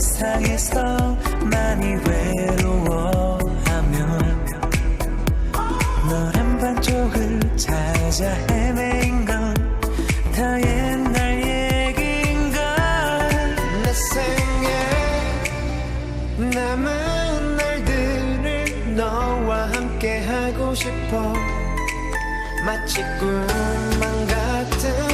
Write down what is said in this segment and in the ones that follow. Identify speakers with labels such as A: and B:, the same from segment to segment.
A: 세상에서 많이 외로워하면 너란 반쪽을 찾아 헤매인 건 다 옛날 얘기인걸. 내 생에 남은 날들을 너와 함께 하고 싶어. 마치 꿈만 같은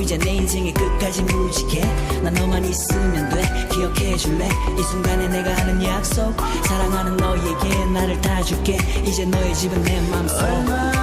A: 이제
B: 내 인생의 끝까지 무지개. 난 너만 있으면 돼. 기억해 줄래? 이 순간에 내가 하는 약속. 사랑하는 너에게 나를 다 줄게. 이제 너의 집은 내 맘속